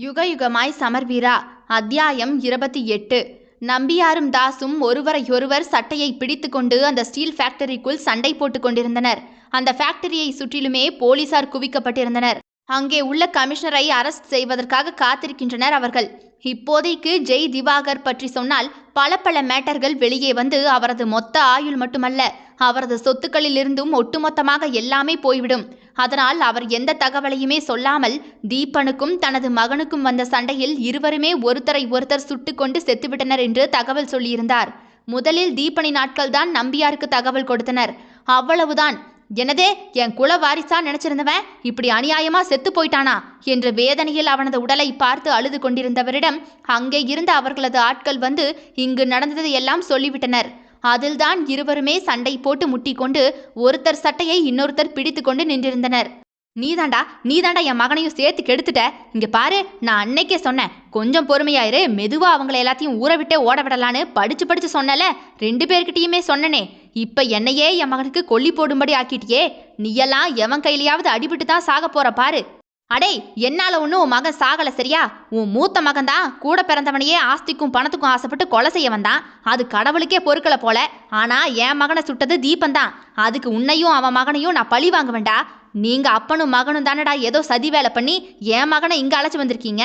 யுகயுகமாய் சமர்வீரா. அத்தியாயம் இருபத்தி எட்டு. நம்பியாரும் தாசும் ஒருவரையொருவர் சட்டையை பிடித்துக்கொண்டு அந்த ஸ்டீல் ஃபேக்டரிக்குள் சண்டை போட்டுக் கொண்டிருந்தனர். அந்த ஃபேக்டரியை சுற்றிலுமே போலீசார் குவிக்கப்பட்டிருந்தனர். அங்கே உள்ள கமிஷனரை அரெஸ்ட் செய்வதற்காக காத்திருக்கின்றனர் அவர்கள். இப்போதைக்கு ஜெய் திவாகர் பற்றி சொன்னால் பல பல மேட்டர்கள் வெளியே வந்து அவரது மொத்த ஆயுள் மட்டுமல்ல அவரது சொத்துக்களிலிருந்தும் ஒட்டுமொத்தமாக எல்லாமே போய்விடும். அதனால் அவர் எந்த தகவலையுமே சொல்லாமல் தீபனுக்கும் தனது மகனுக்கும் வந்த சண்டையில் இருவருமே ஒருத்தரை ஒருத்தர் சுட்டுக்கொண்டு செத்துவிட்டனர் என்று தகவல் சொல்லியிருந்தார். முதலில் தீபனின் நாட்கள்தான் நம்பியாருக்கு தகவல் கொடுத்தனர். அவ்வளவுதான். எனதே என் குல வாரிசா நினைச்சிருந்தவன் இப்படி அநியாயமா செத்து போயிட்டானா? என்ற வேதனையில் அவனது உடலை பார்த்து அழுது கொண்டிருந்தவரிடம் அங்கே இருந்த அவர்களது ஆட்கள் வந்து இங்கு நடந்ததை எல்லாம் சொல்லிவிட்டனர். அதில்தான் இருவருமே சண்டை போட்டு முட்டிக்கொண்டு ஒருத்தர் சட்டையை இன்னொருத்தர் பிடித்து கொண்டு நின்றிருந்தனர். நீதாண்டா நீதாண்டா என் மகனையும் சேர்த்து கெடுத்துட்ட? இங்க பாரு நான் அன்னைக்கே சொன்னேன் கொஞ்சம் பொறுமையாயிரு மெதுவா அவங்கள எல்லாத்தையும் ஊற விட்டே ஓட விடலான்னு படிச்சு படிச்சு சொன்னல ரெண்டு பேர்கிட்டயுமே சொன்னனே. இப்ப என்னையே என் மகனுக்கு கொல்லி போடும்படி ஆக்கிட்டியே. நீயெல்லாம் எவன் கையிலையாவது அடிபட்டு தான் சாக போற பாரு. அடே என்னால ஒன்றும் உன் மகன் சாகல சரியா? உன் மூத்த மகன் தான் கூட பிறந்தவனையே ஆஸ்திக்கும் பணத்துக்கும் ஆசைப்பட்டு கொலை செய்ய வந்தான். அது கடவுளுக்கே பொறுக்கல போல. ஆனா என் மகனை சுட்டது தீபந்தான். அதுக்கு உன்னையும் அவன் மகனையும் நான் பழி வாங்க வேண்டா நீங்க அப்பனும் மகனும் தானடா ஏதோ சதி வேலை பண்ணி என் மகனை இங்க அழைச்சி வந்திருக்கீங்க.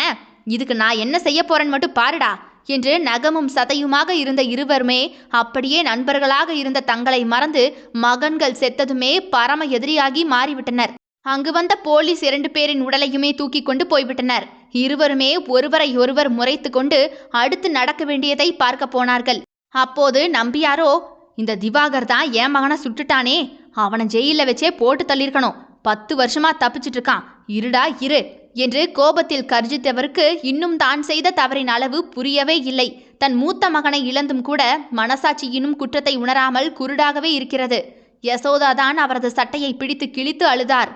இதுக்கு நான் என்ன செய்ய போறேன்னு மட்டும் பாருடா. என்று நகமும் சதையுமாக இருந்த இருவருமே அப்படியே நண்பர்களாக இருந்த தங்களை மறந்து மகன்கள் செத்ததுமே பரம எதிரியாகி மாறிவிட்டனர். அங்கு வந்த போலீஸ் இரண்டு பேரின் உடலையுமே தூக்கி கொண்டு போய்விட்டனர். இருவருமே ஒருவரை ஒருவர் முறைத்து கொண்டு அடுத்து நடக்க வேண்டியதை பார்க்க போனார்கள். அப்போது நம்பியாரோ இந்த திவாகர் தான் என் மகனை சுட்டுட்டானே அவனை ஜெயிலில் வச்சே போட்டு தள்ளியிருக்கணும். பத்து வருஷமா தப்பிச்சிட்டு இருக்கான். இருடா இரு. என்று கோபத்தில் கர்ஜித்தவருக்கு இன்னும் தான் செய்த தவறின் அளவு புரியவே இல்லை. தன் மூத்த மகனை இழந்தும் கூட மனசாட்சியினும் குற்றத்தை உணராமல் குருடாகவே இருக்கிறது. யசோதா தான் அவரது சட்டையை பிடித்து கிழித்து அழுதார்.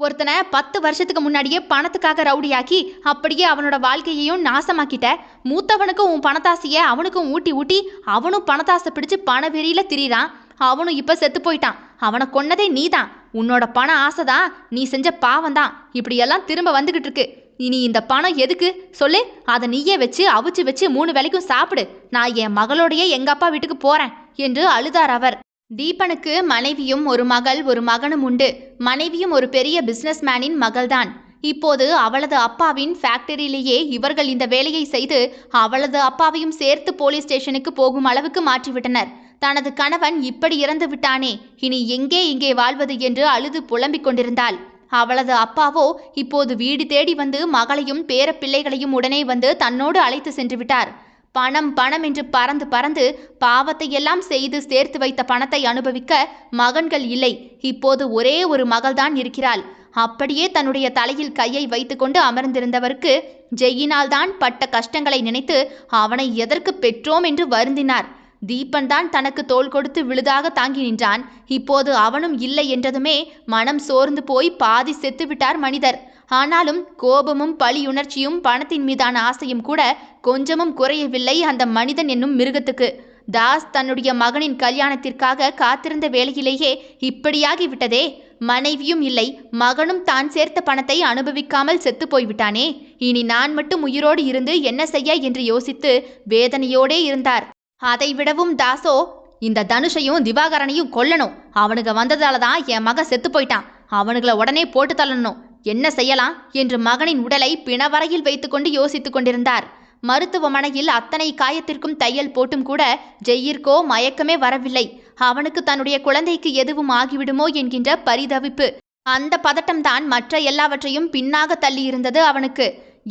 ஒருத்தனை பத்து வருஷத்துக்கு முன்னாடியே பணத்துக்காக ரவுடியாக்கி அப்படியே அவனோட வாழ்க்கையையும் நாசமாக்கிட்ட. மூத்தவனுக்கும் உன் பணத்தாசைய அவனுக்கும் ஊட்டி ஊட்டி அவனும் பணத்தாசை பிடிச்சு பண வெறியில திரிறான் அவனும் இப்ப செத்து போயிட்டான். அவனை கொன்னதே நீதான். உன்னோட பண ஆசைதான் நீ செஞ்ச பாவம் தான் இப்படியெல்லாம் திரும்ப வந்துகிட்டு இருக்கு. இனி இந்த பணம் எதுக்கு? சொல்லு. அதை நீயே வச்சு அவிச்சு வச்சு மூணு வேளைக்கும் சாப்பிடு. நான் என் மகளோடையே எங்க அப்பா வீட்டுக்கு போறேன் என்று அழுதார் அவர். தீபனுக்கு மனைவியும் ஒரு மகள் ஒரு மகனும் உண்டு. மனைவியும் ஒரு பெரிய பிஸ்னஸ்மேனின் மகள்தான். இப்போது அவளது அப்பாவின் ஃபேக்டரியிலேயே இவர்கள் இந்த வேலையை செய்து அவளது அப்பாவையும் சேர்த்து போலீஸ் ஸ்டேஷனுக்கு போகும் அளவுக்கு மாற்றிவிட்டனர். தனது கணவன் இப்படி இறந்து விட்டானே இனி எங்கே இங்கே வாழ்வது என்று அழுது புலம்பிக் கொண்டிருந்தாள். அவளது அப்பாவோ இப்போது வீடு தேடி வந்து மகளையும் பேர பிள்ளைகளையும் உடனே வந்து தன்னோடு அழைத்து சென்று விட்டார். பணம் பணம் என்று பறந்து பறந்து பாவத்தை எல்லாம் செய்து சேர்த்து வைத்த பணத்தை அனுபவிக்க மகன்கள் இல்லை. இப்போது ஒரே ஒரு மகள்தான் இருக்கிறாள். அப்படியே தன்னுடைய தலையில் கையை வைத்துக்கொண்டு அமர்ந்திருந்தவருக்கு ஜெயினால் தான் பட்ட கஷ்டங்களை நினைத்து அவனை எதற்கு பெற்றோம் என்று வருந்தினார். தீபன் தான் தனக்கு தோல் கொடுத்து விழுதாக தாங்கி நின்றான். இப்போது அவனும் இல்லை என்றதுமே மனம் சோர்ந்து போய் பாதி செத்துவிட்டார் மனிதர். ஆனாலும் கோபமும் பழியுணர்ச்சியும் பணத்தின் மீதான ஆசையும் கூட கொஞ்சமும் குறையவில்லை அந்த மனிதன் என்னும் மிருகத்துக்கு. தாஸ் தன்னுடைய மகனின் கல்யாணத்திற்காக காத்திருந்த வேளையிலேயே இப்படியாகி விட்டதே மனைவியும் இல்லை மகனும் தான் சேர்த்த பணத்தை அனுபவிக்காமல் செத்து போய்விட்டானே இனி நான் மட்டும் உயிரோடு இருந்து என்ன செய்ய என்று யோசித்து வேதனையோடே இருந்தார். அதைவிடவும் தாசோ இந்த தனுஷையும் திவாகரனையும் கொல்லணும். அவனுங்க வந்ததால தான் என் மகன் செத்து போயிட்டான் அவனுங்களை உடனே போட்டு தள்ளணும். என்ன செய்யலாம்? என்று மகனின் உடலை பிணவரையில் வைத்துக்கொண்டு யோசித்துக் கொண்டிருந்தார். மருத்துவமனையில் அத்தனை காயத்திற்கும் தையல் போட்டும் கூட ஜெய்யிற்கோ மயக்கமே வரவில்லை. அவனுக்கு தன்னுடைய குழந்தைக்கு எதுவும் ஆகிவிடுமோ என்கின்ற பரிதவிப்பு. அந்த பதட்டம்தான் மற்ற எல்லாவற்றையும் பின்னாக தள்ளியிருந்தது அவனுக்கு.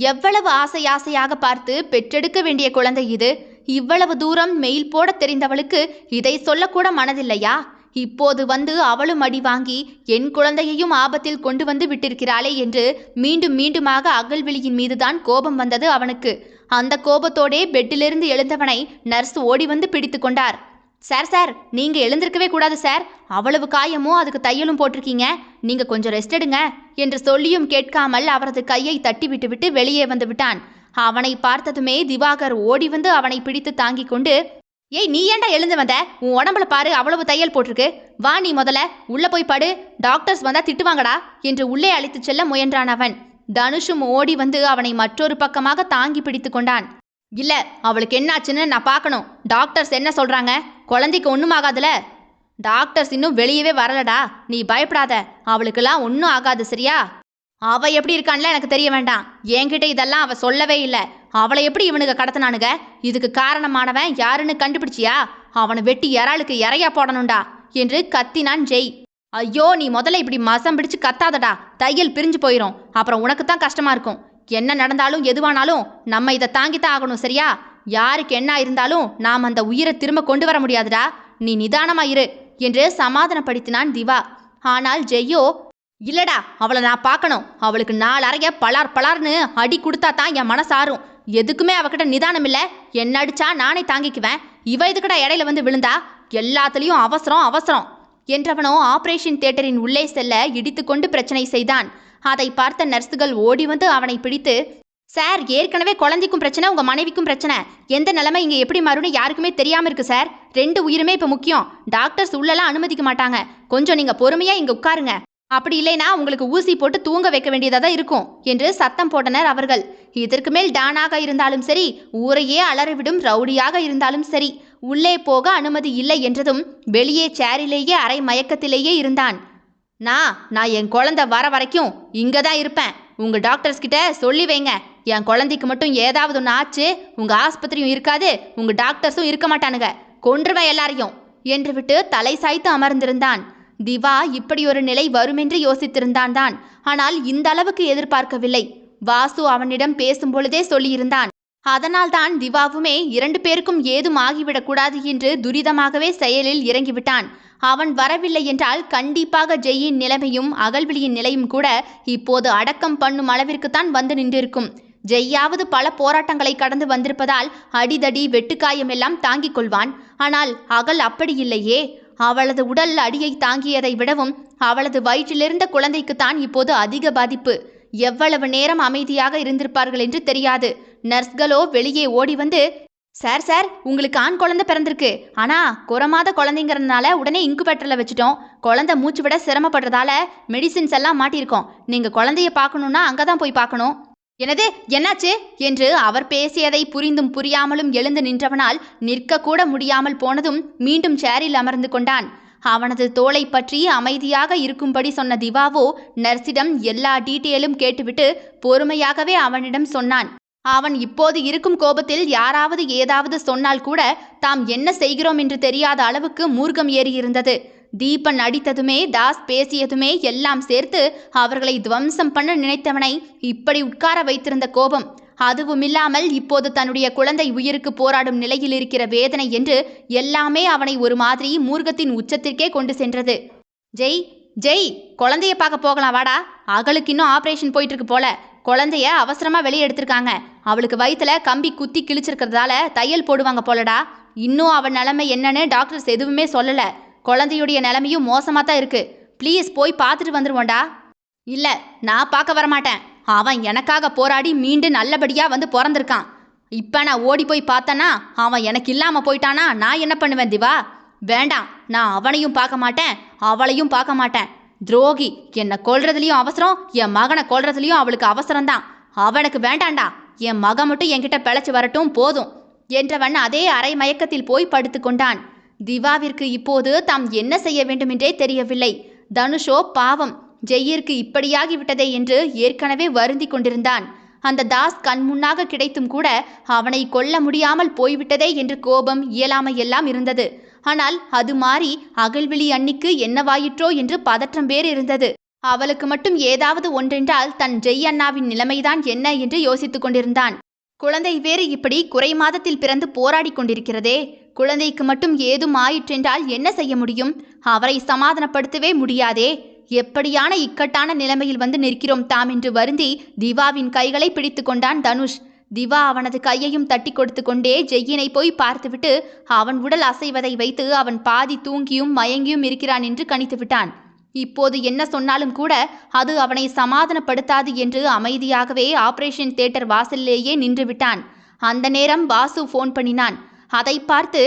எவ்வளவு ஆசை ஆசையாக பார்த்து பெற்றெடுக்க வேண்டிய குழந்தை இது. இவ்வளவு தூரம் மெயில் போட தெரிந்தவளுக்கு இதை சொல்லக்கூட மனதில்லையா? இப்போது வந்து அவளும் அடி வாங்கி என் குழந்தையையும் ஆபத்தில் கொண்டு வந்து விட்டிருக்கிறாளே என்று மீண்டும் மீண்டுமாக அகல்விழியின் மீதுதான் கோபம் வந்தது அவனுக்கு. அந்த கோபத்தோடே பெட்டிலிருந்து எழுந்தவனை நர்ஸ் ஓடி வந்து பிடித்து கொண்டார். சார் சார் நீங்க எழுந்திருக்கவே கூடாது சார். அவ்வளவு காயமோ அதுக்கு தையலும் போட்டிருக்கீங்க. நீங்க கொஞ்சம் ரெஸ்ட் எடுங்க என்று சொல்லியும் கேட்காமல் அவரது கையை தட்டி விட்டுவிட்டு வெளியே வந்து விட்டான். அவனை பார்த்ததுமே திவாகர் ஓடி வந்து அவனை பிடித்து தாங்கிக் கொண்டு ஏய் நீ ஏன்டா எழுந்து வந்த? உன் உடம்புல பாரு அவ்வளவு தையல் போட்டிருக்கு. வா நீ முதல்ல. உள்ள போய் படு. டாக்டர்ஸ் வந்தா திட்டுவாங்கடா என்று உள்ளே அழைத்துச் செல்ல முயன்றான் அவன். தனுஷும் ஓடி வந்து அவனை மற்றொரு பக்கமாக தாங்கி பிடித்து கொண்டான். இல்ல அவளுக்கு என்னாச்சுன்னு நான் பார்க்கணும். டாக்டர்ஸ் என்ன சொல்றாங்க? குழந்தைக்கு ஒன்றும் ஆகாதுல? டாக்டர்ஸ் இன்னும் வெளியவே வரலடா. நீ பயப்படாத. அவளுக்கெல்லாம் ஒன்றும் ஆகாது சரியா? அவ எப்படி இருக்கான்ல எனக்கு தெரிய வேண்டாம். என்கிட்ட இதெல்லாம் அவ சொல்லவே இல்லை. அவளை எப்படி இவனுக்கு கடத்தினானுங்க? இதுக்கு காரணமானவன் யாருன்னு கண்டுபிடிச்சியா? அவனை வெட்டி இறாளுக்கு இறையா போடணும்டா என்று கத்தினான் ஜெய். ஐயோ நீ முதல்ல இப்படி மசம் பிடிச்சு கத்தாதடா. தையல் பிரிஞ்சு போயிடும் அப்புறம் உனக்கு தான் கஷ்டமா இருக்கும். என்ன நடந்தாலும் எதுவானாலும் நம்ம இதை தாங்கித்தான் ஆகணும் சரியா? யாருக்கு என்ன இருந்தாலும் நாம் அந்த உயிரை திரும்ப கொண்டு வர முடியாதுடா. நீ நிதானமா இரு என்று சமாதானப்படுத்தினான் திவா. ஆனால் ஜெய்யோ இல்லடா அவளை நான் பார்க்கணும். அவளுக்கு நாலறைய பலார் பலார்னு அடி கொடுத்தா தான் என் மனசாரும் எதுக்குமே அவகிட்ட நிதானம் இல்லை. என்ன அடிச்சா நானே தாங்கிக்குவேன். இவ எதுக்குடா இடையில வந்து விழுந்தா? எல்லாத்துலேயும் அவசரம் அவசரம். என்றவனோ ஆபரேஷன் தியேட்டரின் உள்ளே செல்ல இடித்துக்கொண்டு பிரச்சனை செய்தான். அதை பார்த்த நர்ஸுகள் ஓடி வந்து அவனை பிடித்து சார் ஏற்கனவே குழந்தைக்கும் பிரச்சனை உங்க மனைவிக்கும் பிரச்சனை. எந்த நிலைமை? இங்க எப்படி மாறும்னு யாருக்குமே தெரியாம இருக்கு சார். ரெண்டு உயிருமே இப்ப முக்கியம். டாக்டர்ஸ் உள்ளெல்லாம் அனுமதிக்க மாட்டாங்க. கொஞ்சம் நீங்க பொறுமையா இங்க உட்காருங்க. அப்படி இல்லைனா உங்களுக்கு ஊசி போட்டு தூங்க வைக்க வேண்டியதாக தான் இருக்கும் என்று சத்தம் போட்டனர் அவர்கள். இதற்கு மேல் டானாக இருந்தாலும் சரி ஊரையே அலறவிடும் ரவுடியாக இருந்தாலும் சரி உள்ளே போக அனுமதி இல்லை என்றதும் வெளியே சேரிலேயே அரை மயக்கத்திலேயே இருந்தான். நான் நான் என் குழந்தை வர வரைக்கும் இங்கே தான் இருப்பேன். உங்கள் டாக்டர்ஸ் கிட்ட சொல்லி வைங்க. என் குழந்தைக்கு மட்டும் ஏதாவது ஒன்று ஆச்சு உங்கள் ஆஸ்பத்திரியும் இருக்காது உங்கள் டாக்டர்ஸும் இருக்க மாட்டானுங்க. கொன்றுவேன் எல்லாரையும் என்று விட்டு தலை சாய்த்து அமர்ந்திருந்தான். திவா இப்படி ஒரு நிலை வருமென்று யோசித்திருந்தான் தான். ஆனால் இந்த அளவுக்கு எதிர்பார்க்கவில்லை. வாசு அவனிடம் பேசும் பொழுதே சொல்லியிருந்தான். அதனால்தான் திவாவுமே இரண்டு பேருக்கும் ஏதும் ஆகிவிடக்கூடாது என்று துரிதமாகவே செயலில் இறங்கிவிட்டான். அவன் வரவில்லை என்றால் கண்டிப்பாக ஜெய்யின் நிலைமையும் அகல்விழியின் நிலையும் கூட இப்போது அடக்கம் பண்ணும் அளவிற்குத்தான் வந்து நின்றிருக்கும். ஜெய்யாவது பல போராட்டங்களை கடந்து வந்திருப்பதால் அடிதடி வெட்டுக்காயம் எல்லாம் தாங்கிக் கொள்வான். ஆனால் அகல் அப்படி இல்லையே அவளது உடல் அடியை தாங்கியதை விடவும் அவளது வயிற்றிலிருந்த குழந்தைக்குத்தான் இப்போது அதிக பாதிப்பு. எவ்வளவு நேரம் அமைதியாக இருந்திருப்பார்கள் என்று தெரியாது. நர்ஸ்களோ வெளியே ஓடி வந்து சார் சார் உங்களுக்கு ஆண் குழந்தை பிறந்திருக்கு. ஆனா குறமாத குழந்தைங்கிறதுனால உடனே இன்குபேட்டரில் வச்சுட்டோம். குழந்தை மூச்சு விட சிரமப்படுறதால மெடிசின்ஸ் எல்லாம் மாட்டியிருக்கோம். நீங்கள் குழந்தைய பார்க்கணுன்னா அங்கே தான் போய் பார்க்கணும். எனது என்னாச்சு? என்று அவர் பேசியதை புரிந்தும் புரியாமலும் எழுந்து நின்றவனால் நிற்கக்கூட முடியாமல் போனதும் மீண்டும் சேரில் அமர்ந்து கொண்டான். அவனது தோலை பற்றி அமைதியாக இருக்கும்படி சொன்ன திவாவோ நர்ஸிடம் எல்லா டீட்டெயிலும் கேட்டுவிட்டு பொறுமையாகவே அவனிடம் சொன்னான். அவன் இப்போது இருக்கும் கோபத்தில் யாராவது ஏதாவது சொன்னால் கூட தாம் என்ன செய்கிறோம் என்று தெரியாத அளவுக்கு மூர்க்கம் ஏறியிருந்தது தீபன் அடித்ததுமே தாஸ் பேசியதுமே எல்லாம் சேர்த்து அவர்களை துவம்சம் பண்ண நினைத்தவனை இப்படி உட்கார வைத்திருந்த கோபம். அதுவுமில்லாமல் இப்போது தன்னுடைய குழந்தை உயிருக்கு போராடும் நிலையில் இருக்கிற வேதனை என்று எல்லாமே அவனை ஒரு மாதிரி மூர்க்கத்தின் உச்சத்திற்கே கொண்டு சென்றது. ஜெய் ஜெய் குழந்தைய பார்க்க போகலாம் வாடா. அகலுக்கு இன்னும் ஆப்ரேஷன் போயிட்டு இருக்கு போல. குழந்தைய அவசரமாக வெளியே எடுத்திருக்காங்க. அவளுக்கு வயிற்றுல கம்பி குத்தி கிழிச்சிருக்கிறதால தையல் போடுவாங்க போலடா. இன்னும் அவன் நிலைமை என்னன்னு டாக்டர்ஸ் எதுவுமே சொல்லலை. குழந்தையுடைய நிலைமையும் மோசமாக தான் இருக்குது ப்ளீஸ் போய் பார்த்துட்டு வந்துடுவோண்டா இல்லை நான் பார்க்க வரமாட்டேன். அவன் எனக்காக போராடி மீண்டும் நல்லபடியாக வந்து பிறந்திருக்கான். இப்போ நான் ஓடி போய் பார்த்தேன்னா அவன் எனக்கு இல்லாமல் போயிட்டானா நான் என்ன பண்ணுவேன் திவா? வேண்டாம் நான் அவனையும் பார்க்க மாட்டேன் அவளையும் பார்க்க மாட்டேன். துரோகி. என்னை கொல்றதுலையும் அவசரம் என் மகனை கொல்றதுலையும் அவளுக்கு அவசரம்தான். அவனுக்கு வேண்டாண்டா என் மகன் மட்டும் என்கிட்ட பிழைச்சி வரட்டும் போதும் என்றவன் அதே அரை மயக்கத்தில் போய் படுத்து கொண்டான். திவாவிற்கு இப்போது தாம் என்ன செய்ய வேண்டுமென்றே தெரியவில்லை. தனுஷோ பாவம் ஜெய்யிற்கு இப்படியாகி விட்டதே என்று ஏற்கனவே வருந்தி கொண்டிருந்தான். அந்த தாஸ் கண் முன்னாக கிடைத்தும் கூட அவனை கொல்ல முடியாமல் போய்விட்டதே என்று கோபம் இயலாமை எல்லாம் இருந்தது. ஆனால் அது மாறி அகல்விழி அன்னிக்கு என்னவாயிற்றோ என்று பதற்றம் வேறு இருந்தது அவளுக்கு மட்டும் ஏதாவது ஒன்றென்றால் தன் ஜெய் அண்ணாவின் நிலைமைதான் என்ன என்று யோசித்துக் கொண்டிருந்தான். குழந்தை வேறு இப்படி குறை மாதத்தில் பிறந்து போராடி கொண்டிருக்கிறதே. குழந்தைக்கு மட்டும் ஏதும் ஆயிற்றென்றால் என்ன செய்ய முடியும்? அவரை சமாதானப்படுத்தவே முடியாதே. எப்படியான இக்கட்டான நிலைமையில் வந்து நிற்கிறோம் தாம் என்று வருந்தி திவாவின் கைகளை பிடித்து கொண்டான் தனுஷ். திவா அவனது கையையும் தட்டி கொடுத்து கொண்டே ஜெய்யினை போய் பார்த்துவிட்டு அவன் உடல் அசைவதை வைத்து அவன் பாதி தூங்கியும் மயங்கியும் இருக்கிறான் என்று கணித்து விட்டான் இப்போது என்ன சொன்னாலும் கூட அது அவனை சமாதானப்படுத்தாது என்று அமைதியாகவே ஆபரேஷன் தியேட்டர் வாசலிலேயே நின்று விட்டான் அந்த நேரம் வாசு ஃபோன் பண்ணினான். அதை பார்த்து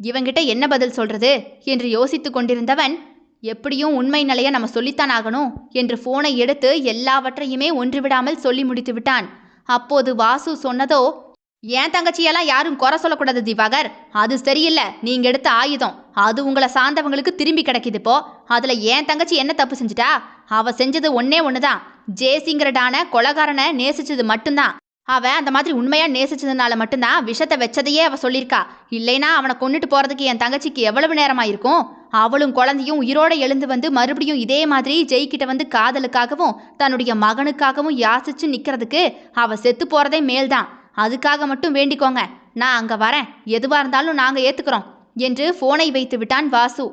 இவங்கிட்ட என்ன பதில் சொல்றது? என்று யோசித்து கொண்டிருந்தவன் எப்படியும் உண்மை நிலையை நம்ம சொல்லித்தான் ஆகணும் என்று ஃபோனை எடுத்து எல்லாவற்றையுமே ஒன்றுவிடாமல் சொல்லி முடித்து விட்டான் அப்போது வாசு சொன்னதோ ஏன் தங்கச்சியெல்லாம் யாரும் குறை சொல்லக்கூடாது திவாகர்? அது சரியில்லை. நீங்க எடுத்த ஆயுதம். அது உங்களை சார்ந்தவங்களுக்கு திரும்பி கிடைக்குது இப்போ. அதுல ஏன் தங்கச்சி என்ன தப்பு செஞ்சுட்டா? அவ செஞ்சது ஒன்னே ஒண்ணுதான். ஜேசிங்கிறடான கொலகாரனை நேசிச்சது மட்டும்தான். அவன் அந்த மாதிரி உண்மையா நேசிச்சதுனால மட்டும்தான் விஷத்தை வச்சதையே அவ சொல்லியிருக்கா. இல்லைனா அவனை கொண்டுட்டு போறதுக்கு என் தங்கச்சிக்கு எவ்வளவு நேரமாயிருக்கும்? அவளும் குழந்தையும் உயிரோட எழுந்து வந்து மறுபடியும் இதே மாதிரி ஜெய்கிட்ட வந்து காதலுக்காகவும் தன்னுடைய மகனுக்காகவும் யாசிச்சு நிக்கிறதுக்கு அவ செத்து போறதே மேல்தான். அதுக்காக மட்டும் வேண்டிக்கோங்க. நான் அங்க வரேன். எதுவா இருந்தாலும் நாங்க ஏத்துக்கிறோம் என்று போனை வைத்து விட்டான் வாசு.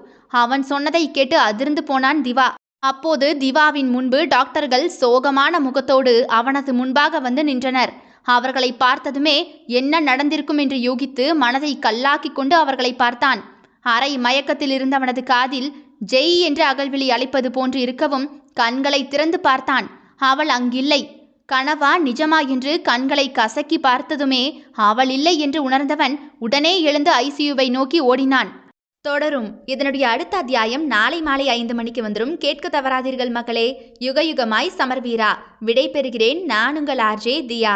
அவன் சொன்னதை கேட்டு அதிர்ந்து போனான் திவா. அப்போது திவாவின் முன்பு டாக்டர்கள் சோகமான முகத்தோடு அவனது முன்பாக வந்து நின்றனர். அவர்களை பார்த்ததுமே என்ன நடந்திருக்கும் என்று யூகித்து மனதை கல்லாக்கி கொண்டு அவர்களை பார்த்தான். அரை மயக்கத்தில் இருந்தவனது காதில் ஜெய் என்று அகல்விழி அழைப்பது போன்று இருக்கவும் கண்களை திறந்து பார்த்தான். அவள் அங்கில்லை. கனவா நிஜமா என்று கண்களை கசக்கி பார்த்ததுமே அவள் இல்லை என்று உணர்ந்தவன் உடனே எழுந்து ஐசியூவை நோக்கி ஓடினான். தொடரும். இதனுடைய அடுத்த அத்தியாயம் நாளை மாலை ஐந்து மணிக்கு வந்துடும் கேட்க தவறாதீர்கள் மக்களே. யுக யுகமாய் சமர்வீரா. விடை பெறுகிறேன் நான் உங்கள் ஆர்ஜே தியா.